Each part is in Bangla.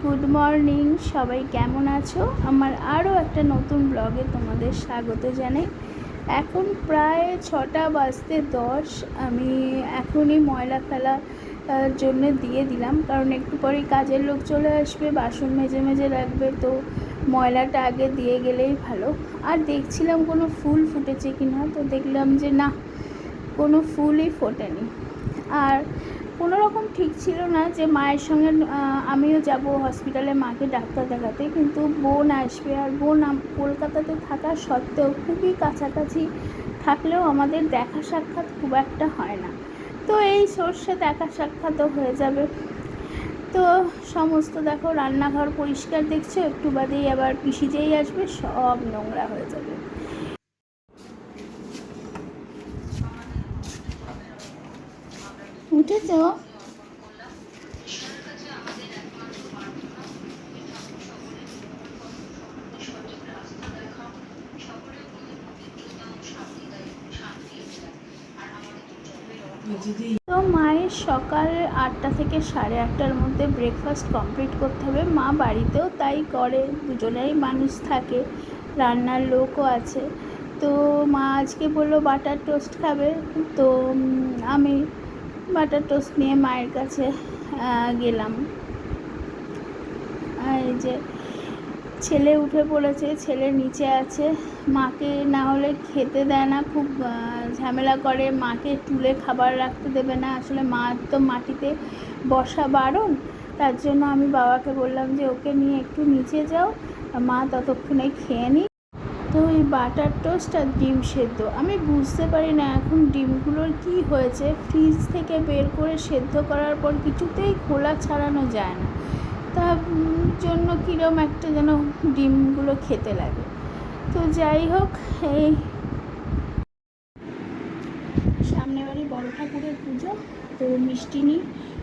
গুড মর্নিং, সবাই কেমন আছো? আমার আরও একটা নতুন ব্লগে তোমাদের স্বাগত জানাই। এখন প্রায় ছটা বাজতে দশ, আমি এখনই ময়লা ফেলা জন্য দিয়ে দিলাম, কারণ একটু পরেই কাজের লোক চলে আসবে, বাসন মেজে মেজে রাখবে, তো ময়লাটা আগে দিয়ে গেলেই ভালো। আর দেখছিলাম কোনো ফুল ফুটেছে কি না তো দেখলাম যে না, কোনো ফুলই ফোটেনি। আর কোনো রকম ঠিক ছিল না যে মায়ের সঙ্গে আমিও যাব হসপিটালে মাকে ডাক্তার দেখাতে। কিন্তু বোন আসবে আর বোন কলকাতাতে থাকা সত্ত্বেও খুবই কাছাকাছি থাকলেও আমাদের দেখা সাক্ষাৎ খুব একটা হয় না। তো এই সর্ষে দেখা সাক্ষাৎও হয়ে যাবে। তো সমস্ত দেখো রান্নাঘর পরিষ্কার দেখছ, একটু বাদেই আবার পিসিজেই আসবে, সব নোংরা হয়ে যাবে। উঠেছো তো মায়ের সকাল আটটা থেকে সাড়ে আটটার মধ্যে ব্রেকফাস্ট কমপ্লিট করতে হবে। মা বাড়িতেও তাই করে দুজনেই মানুষ থাকে, রান্নার লোকও আছে। তো মা আজকে বলল বাটার টোস্ট খাবে। তো আমি বাটার টোস্ট নিয়ে মায়ের কাছে গেলাম। আর এই যে ছেলে উঠে পড়েছে, ছেলে নিচে আছে। মাকে না হলে খেতে দেয় না, খুব ঝামেলা করে। মাকে তুলে খাবার রাখতে দেবে না। আসলে মা তো মাটিতে বসা বারণ। তার জন্য আমি বাবাকে বললাম যে, ওকে নিয়ে একটু নিচে যাও। মা ততক্ষণে খেয়ে নি তো ওই বাটার টোস্ট আর ডিম সেদ্ধ। আমি বুঝতে পারি না এখন ডিমগুলোর কি হয়েছে। ফ্রিজ থেকে বের করে সেদ্ধ করার পর কিছুতেই খোলা ছাড়ানো যায় না। তার জন্য কীরকম একটা যেন ডিমগুলো খেতে লাগে। তো যাই হোক, এই সামনে বাড়ি বড় ঠাকুরের পুজো। তো মিষ্টি নিই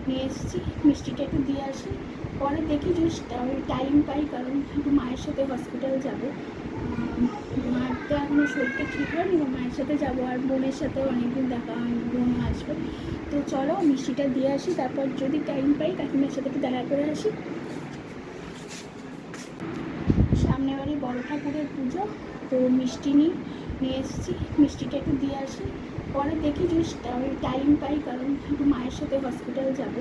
নিয়ে এসেছি। মিষ্টিটা একটু দিয়ে আসি। পরে দেখি যদি টাইম পাই কারণ একটু মায়ের সাথে হসপিটাল যাব। মার তো এখনও শরীরটা ঠিক হয়নি মায়ের সাথে যাব আর বোনের সাথেও অনেকদিন দেখা হয়নি বোন আসবে। তো চলো মিষ্টিটা দিয়ে আসি, তারপর যদি টাইম পাই কাকিমার সাথে একটু দেখা করে আসি। সামনে বাড়ি বড় ঠাকুরের পুজো, তো মিষ্টি নিই, নিয়ে এসেছি, মিষ্টিটা একটু দিয়ে আসি। পরে দেখি যদি টাইম পাই, কারণ একটু মায়ের সাথে হসপিটাল যাব।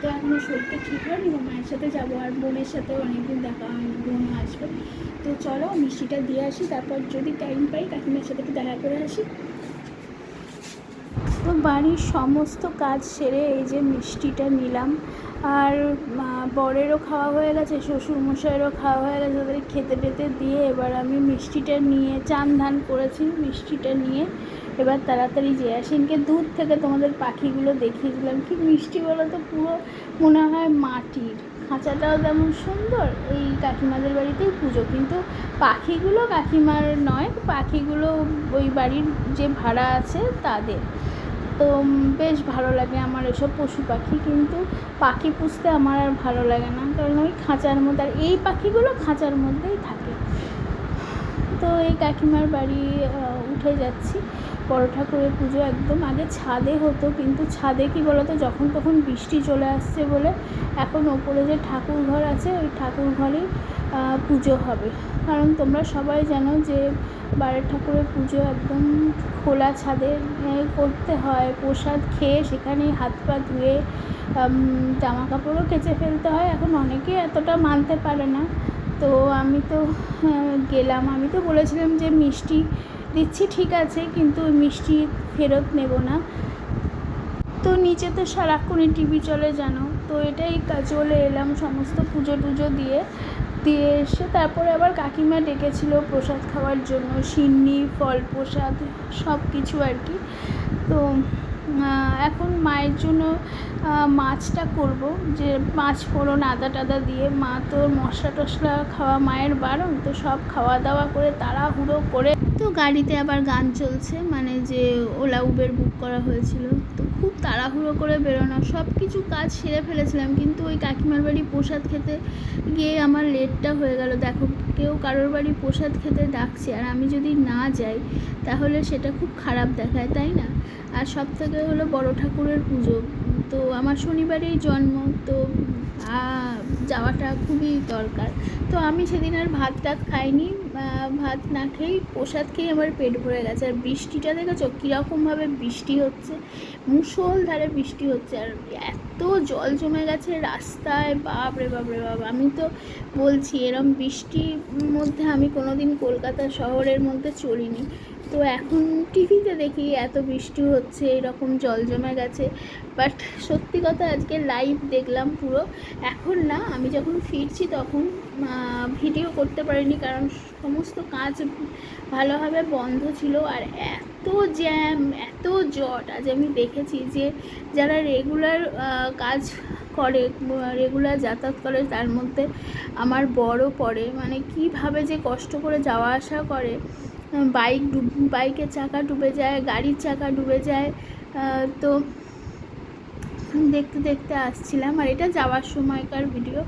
তো এখনও শরীরটা ঠিক হয়নি মায়ের সাথে যাব আর বোনের সাথেও অনেকদিন দেখা হয়নি, বোন আসবে। তো চলো মিষ্টিটা দিয়ে আসি, তারপর যদি টাইম পাই কাকিমার সাথে একটু দেখা করে আসি। তো বাড়ির সমস্ত কাজ সেরে এই যে মিষ্টিটা নিলাম। আর বরেরও খাওয়া হয়ে গেছে শ্বশুর মশাইয়েরও খাওয়া হয়ে গেছে ওদের খেতে টেতে দিয়ে এবার আমি মিষ্টিটা নিয়ে চান ধান করেছি, মিষ্টিটা নিয়ে। এবার তাড়াতাড়ি যে আসিনকে দূর থেকে তোমাদের পাখিগুলো দেখিয়েছিলাম কি মিষ্টি বলো তো পুরো মনে হয় মাটির। খাঁচাটাও তেমন সুন্দর, এই কাকিমাদের বাড়িতেই পুজো। কিন্তু পাখিগুলো কাকিমার নয়, পাখিগুলো ওই বাড়ির যে ভাড়া আছে তাদের। তো বেশ ভালো লাগে আমার এসব পশু পাখি। কিন্তু পাখি পুষতে আমার আর ভালো লাগে না, কারণ ওই খাঁচার মধ্যে, আর এই পাখিগুলো খাঁচার মধ্যেই থাকে। তো এই কাকিমার বাড়ি উঠে যাচ্ছি। বড় ঠাকুরের পুজো একদম আগে ছাদে হতো, কিন্তু ছাদে কি বলতো, যখন তখন বৃষ্টি চলে আসছে বলে এখন ওপরে যে ঠাকুর ঘর আছে, ওই ঠাকুর ঘরেই পুজো হবে। কারণ তোমরা সবাই জানো যে বারের ঠাকুরের পুজো একদম খোলা ছাদে করতে হয়। প্রসাদ খেয়ে সেখানেই হাত পা ধুয়ে জামা কাপড়ও কেচে ফেলতে হয়। এখন অনেকে এতটা মানতে পারে না। তো আমি তো গেলাম। আমি তো বলেছিলাম যে মিষ্টি দিচ্ছি, ঠিক আছে, কিন্তু মিষ্টি ফেরত নেব না। তো নিচে তো সারাক্ষণই টিভি চলে জানো, তো এটাই চলে এলাম সমস্ত পুজো টুজো দিয়ে। দিয়ে এসে তারপরে আবার কাকিমা ডেকেছিল প্রসাদ খাওয়ার জন্য সিন্নি ফল প্রসাদ সব কিছু আর কি। তো এখন মায়ের জন্য মাছটা করব, যে মাছ ফোড়ন আদা টাদা দিয়ে। মা তো মশলা টশলা খাওয়া মায়ের বারণ তো সব খাওয়া দাওয়া করে তাড়াহুড়ো করে। তো গাড়িতে আবার গান চলছে মানে যে ওলা উবের বুক করা হয়েছিল। খুব তাড়াহুড়ো করে বেরোনো সব কিছু কাজ সেরে ফেলেছিলাম, কিন্তু ওই কাকিমার বাড়ি প্রসাদ খেতে গিয়ে আমার লেটটা হয়ে গেল। দেখো, কেউ কারোর বাড়ি প্রসাদ খেতে ডাকছে আর আমি যদি না যাই, তাহলে সেটা খুব খারাপ দেখায়, তাই না? আর সব থেকে হলো বড় ঠাকুরের পুজো। তো আমার শনিবারেই জন্ম, তো যাওয়াটা খুবই দরকার। তো আমি সেদিন আর ভাত টাত খাইনি ভাত না খেয়েই প্রসাদ খেয়ে আমার পেট ভরে গেছে। আর বৃষ্টিটা দেখেছ? কীরকমভাবে বৃষ্টি হচ্ছে? মুষলধারে বৃষ্টি হচ্ছে। আর এত জল জমে গেছে রাস্তায়। বাপ রে বাপ রে, বাপ। আমি তো বলছি, এরম বৃষ্টির মধ্যে আমি কোনো দিন কলকাতা শহরের মধ্যে চলিনি। তো এখন টিভিতে দেখি এত বৃষ্টি হচ্ছে, এরকম জল জমে গেছে। বাট সত্যি কথা, আজকে লাইভ দেখলাম পুরো। এখন না, আমি যখন ফিরছি তখন ভিডিও করতে পারিনি কারণ সমস্ত কাজ ভালোভাবে বন্ধ ছিল আর এত জ্যাম এত জট। আজ আমি দেখেছি যে যারা রেগুলার কাজ করে রেগুলার যাতায়াত করে, তার মধ্যে আমার বড় পড়ে। মানে কীভাবে যে কষ্ট করে যাওয়া আসা করে। বাইক ডুব বাইকের চাকা ডুবে যায়, গাড়ির চাকা ডুবে যায়। তো দেখতে দেখতে আসছিলাম আর এটা যাওয়ার সময়কার ভিডিও।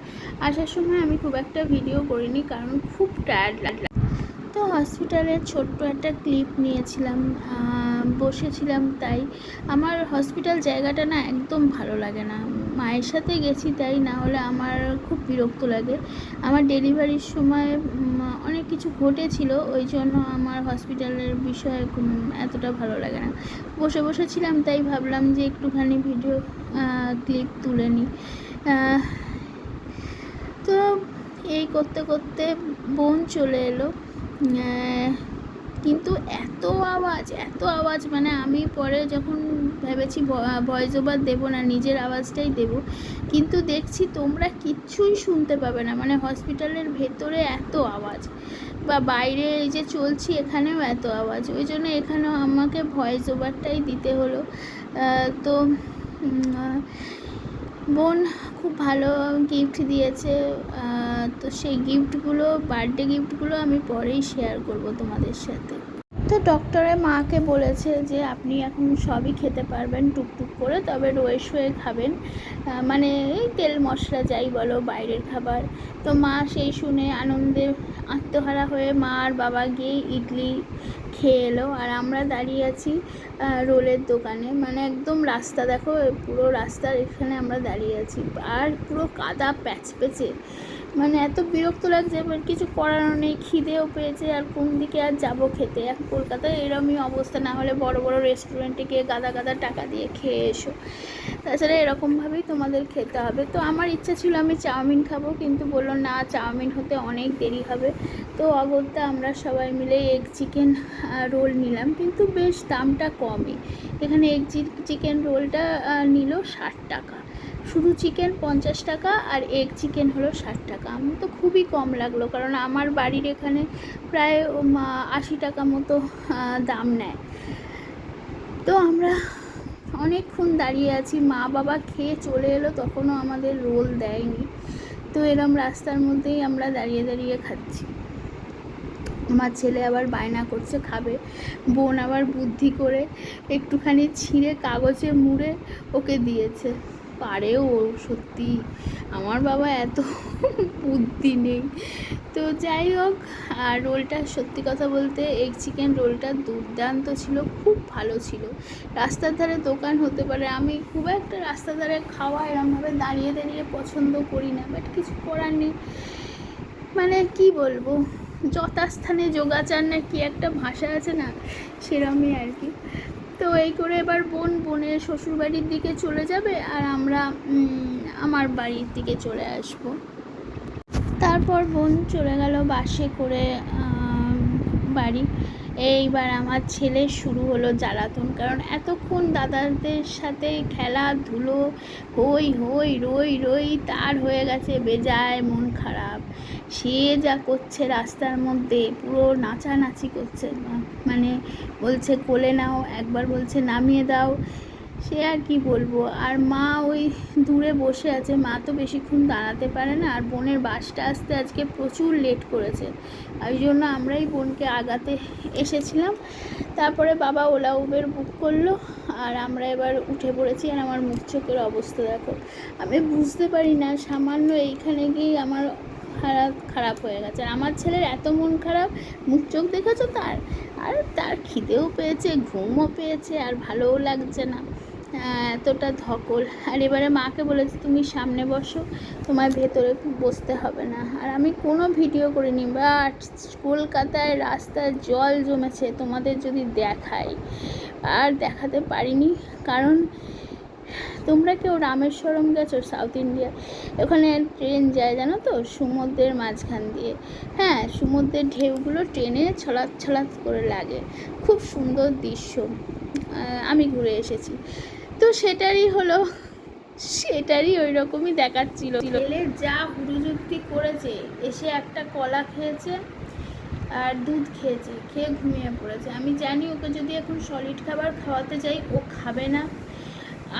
আসার সময় আমি খুব একটা ভিডিও করিনি কারণ খুব টায়ার্ড লাগল। তো হসপিটালের ছোট্ট একটা ক্লিপ নিয়েছিলাম বসেছিলাম তাই। আমার হসপিটাল জায়গাটা না একদম ভালো লাগে না। মায়ের সাথে গেছি তাই না হলে আমার খুব বিরক্ত লাগে। আমার ডেলিভারির সময় অনেক কিছু ঘটেছিল, ওই জন্য আমার হসপিটালের বিষয়ে এতটা ভালো লাগে না। বসে বসেছিলাম তাই ভাবলাম যে একটুখানি ভিডিও ক্লিপ তুলে নিই তো এই করতে করতে বোন চলে এলো। কিন্তু এত আওয়াজ এত আওয়াজ মানে আমি পরে যখন ভেবেছি ভয়েস ওভার দেবো না, নিজের আওয়াজটাই দেবো, কিন্তু দেখছি তোমরা কিচ্ছুই শুনতে পাবে না। মানে হসপিটালের ভেতরে এত আওয়াজ, বা বাইরে এই যে চলছি এখানেও এত আওয়াজ। ওই জন্য এখানেও আমাকে ভয়েস ওভারটাই দিতে হলো। তো বোন খুব ভালো গিফট দিয়েছে। তো সেই গিফটগুলো বার্থডে গিফটগুলো আমি পরেই শেয়ার করব তোমাদের সাথে। তো ডক্টরে মাকে বলেছে যে, আপনি এখন সবই খেতে পারবেন টুকটুক করে, তবে রয়ে শোয়ে খাবেন। মানে এই তেল মশলা যাই বলো, বাইরের খাবার। তো মা সেই শুনে আনন্দে আত্মহারা হয়ে মা আর বাবা গিয়ে ইডলি খেয়ে এলো। আর আমরা দাঁড়িয়ে আছি রোলের দোকানে। মানে একদম রাস্তা দেখো পুরো রাস্তার এখানে আমরা দাঁড়িয়ে আছি। আর পুরো কাদা প্যাচ পেচে মানে এত বিরক্ত লাগছে এবার কিছু করার নেই, খিদেও পেয়েছে, আর কোন দিকে আর যাব খেতে? এখন কলকাতায় এরমই অবস্থা, না হলে বড় বড় রেস্টুরেন্টে গিয়ে গাদা গাদা টাকা দিয়ে খেয়ে এসো। তাছাড়া এরকমভাবেই তোমাদের খেতে হবে। তো আমার ইচ্ছা ছিল আমি চাউমিন খাব, কিন্তু বলল না, চাউমিন হতে অনেক দেরি হবে। তো অগত্যা আমরা সবাই মিলে এগ চিকেন রোল নিলাম, কিন্তু বেশ দামটা কমই। এখানে এগ চিকেন রোলটা নিল ষাট টাকা। শুধু চিকেন পঞ্চাশ টাকা আর এগ চিকেন হলো ষাট টাকা। আমার তো খুবই কম লাগল কারণ আমার বাড়ির এখানে প্রায় আশি টাকা মতো দাম নেয়। তো আমরা অনেকক্ষণ দাঁড়িয়ে আছি, মা বাবা খেয়ে চলে এলো, তখনও আমাদের রোল দেয়নি। তো এরম রাস্তার মধ্যেই আমরা দাঁড়িয়ে দাঁড়িয়ে খাচ্ছি। আমার ছেলে আবার বায়না করছে, খাবে। বোন আবার বুদ্ধি করে একটুখানি ছিঁড়ে কাগজে মুড়ে ওকে দিয়েছে। পারেও সত্যি। আমার বাবা এত বুদ্ধি নেই। তো যাই হোক, আর রোলটা সত্যি কথা বলতে এগ চিকেন রোলটা দুর্দান্ত ছিল, খুব ভালো ছিল। রাস্তার ধারে দোকান হতে পারে, আমি খুব একটা রাস্তার ধারে খাওয়া এরমভাবে দাঁড়িয়ে দাঁড়িয়ে পছন্দ করি না বাট কিছু করার নেই। মানে কি বলব, যথাস্থানে যোগাচার না কি একটা ভাষা আছে না, সেরমই আর কি। তো এই করে এবার বোন বোনের শ্বশুরবাড়ির দিকে চলে যাবে আর আমরা আমার বাড়ির দিকে চলে আসব। তারপর বোন চলে গেল বাসে করে বাড়ি। এইবার আমার ছেলে শুরু হলো জ্বালাতন, কারণ এতক্ষণ দাদাদের সাথে খেলাধুলো হই হই রই রই তার হয়ে গেছে, বেজায় মন খারাপ। সে যা করছে রাস্তার মধ্যে, পুরো নাচানাচি করছে। মানে বলছে, কোলে নাও, একবার বলছে, নামিয়ে দাও। সে আর কি বলব? আর মা ওই দূরে বসে আছে। মা তো বেশিক্ষণ দাঁড়াতে পারে না, আর বোনের বাসটা আসতে আজকে প্রচুর লেট করেছে। ওই জন্য আমরাই বোনকে আগাতে এসেছিলাম। তারপরে বাবা ওলা উবের বুক করল, আর আমরা এবার উঠে পড়েছি। আর আমার মুখ চোখের অবস্থা দেখো। আমি বুঝতে পারি না, সামান্য এইখানে গিয়ে আমার খারাপ খারাপ হয়ে গেছে। আর আমার ছেলের এত মন খারাপ, মুখ চোখ দেখেছ তার? আর তার খিদেও পেয়েছে, ঘুমও পেয়েছে, আর ভালোও লাগছে না। এতটা ধকল। আর এবারে মাকে বলেছি, তুমি সামনে বসো, তোমার ভেতরে বসতে হবে না। আর আমি কোনো ভিডিও করিনি, বাট কলকাতায় রাস্তায় জল জমেছে, তোমাদের যদি দেখাই। আর দেখাতে পারিনি, কারণ তোমরা কেউ রামেশ্বরম গেছো সাউথ ইন্ডিয়া? ওখানে ট্রেন যায়, জানো তো? সমুদ্রের মাঝখান দিয়ে। হ্যাঁ সমুদ্রের ঢেউগুলো ট্রেনে ছলাৎ ছলাৎ করে লাগে। খুব সুন্দর দৃশ্য। আমি ঘুরে এসেছি। তো সেটারই হলো, সেটারই ওই রকমই দেখাচ্ছিল। ছেলে যা হুড়ুযুক্তি করেছে, এসে একটা কলা খেয়েছে আর দুধ খেয়েছে, খেয়ে ঘুমিয়ে পড়েছে। আমি জানি ওকে যদি এখন সলিড খাবার খাওয়াতে যাই, ও খাবে না।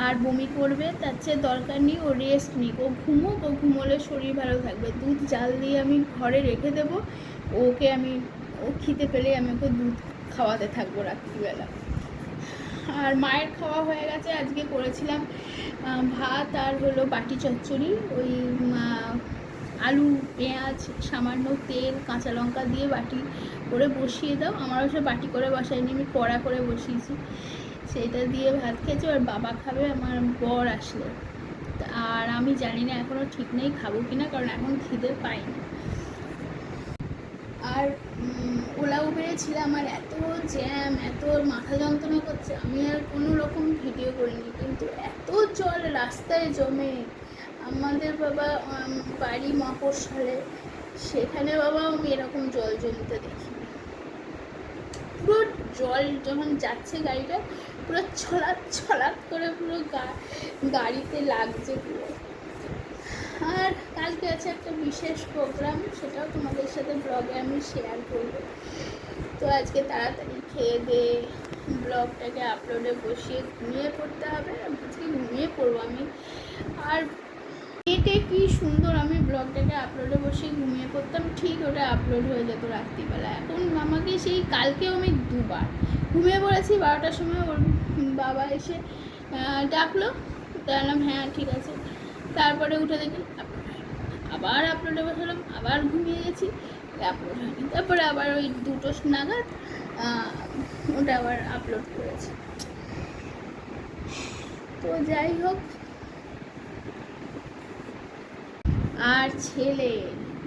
আর বমি করবে, তার চেয়ে দরকার নেই ও রেস্ট নিক। ও ঘুমুক, ও ঘুমোলে শরীর ভালো থাকবে। দুধ, জাল দিয়ে আমি ঘরে রেখে দেবো। ওকে আমি, ও খিদে পেলে আমি ওকে দুধ খাওয়াতে থাকব রাত্রিবেলা। আর মায়ের খাওয়া হয়ে গেছে, আজকে করেছিলাম ভাত আর হলো বাটি চচ্চড়ি। ওই আলু, পেঁয়াজ, সামান্য তেল, কাঁচা লঙ্কা দিয়ে বাটি করে বসিয়ে দাও। আমার অবশ্য বাটি করে বসাইনি আমি কড়া করে বসিয়েছি। সেইটা দিয়ে ভাত খেয়েছি আর বাবা খাবে আমার বর আসলে। আর আমি জানি না এখনও ঠিক নেই খাব কি না কারণ এখন খিদে পাইনি। আর ওলা উবেরে ছিলাম আর এত জ্যাম, এত মাথা যন্ত্রণা করছে, আমি আর কোনো রকম ভিডিও করিনি। কিন্তু এত জল রাস্তায় জমে, আমাদের বাবা বাড়ি মফস্বলে, সেখানে বাবা আমি এরকম জল জমতে দেখি পুরো জল যখন যাচ্ছে গাড়িটা পুরো ছলাৎ ছলাৎ করে পুরো গাড়িতে লাগছে পুরো। আর কালকে আছে একটা বিশেষ প্রোগ্রাম সেটাও তোমাদের সাথে ব্লগে আমি শেয়ার করব। তো আজকে তাড়াতাড়ি খেয়ে দিয়ে ব্লগটাকে আপলোডে বসিয়ে ঘুমিয়ে পড়তে হবে। আজকে ঘুমিয়ে পড়ব আমি। আর এতে কি সুন্দর, আমি ব্লগটাকে আপলোডে বসিয়ে ঘুমিয়ে পড়তাম, ঠিক ওটা আপলোড হয়ে যেত রাত্রিবেলা। এখন আমাকে সেই কালকেও আমি দুবার। ঘুমিয়ে পড়েছি বারোটার সময়, ওর বাবা এসে ডাকলো। বললাম হ্যাঁ ঠিক আছে। তারপরে উঠে দেখি, আবার আপলোডে বসালাম, আবার ঘুমিয়ে গেছি। আপলোড হয়নি। তারপরে আবার ওই দুটো নাগাদ ওটা আবার আপলোড করেছি। তো যাই হোক, আর ছেলে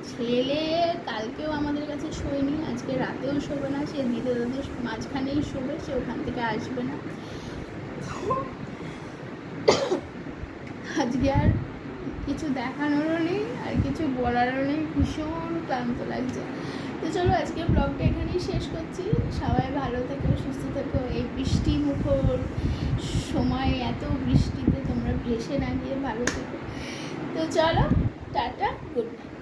ছেলে কালকেও আমাদের কাছে শোয়নি, আজকে রাতেও শোবে না, সে দিদে দাদের মাঝখানেই শোবে, সে ওখান থেকে আসবে না। আজকে আর কিছু দেখানোরও নেই, আর কিছু বলারও নেই, ভীষণ ক্লান্ত লাগছে। তো চলো আজকে ব্লগটা এখানেই শেষ করছি। সবাই ভালো থেকো, সুস্থ থেকো, এই বৃষ্টি মুখর সময় এত বৃষ্টিতে তোমরা ভেসে না গিয়ে ভালো থেকো। তো চলো, টাটা, গুড নাইট।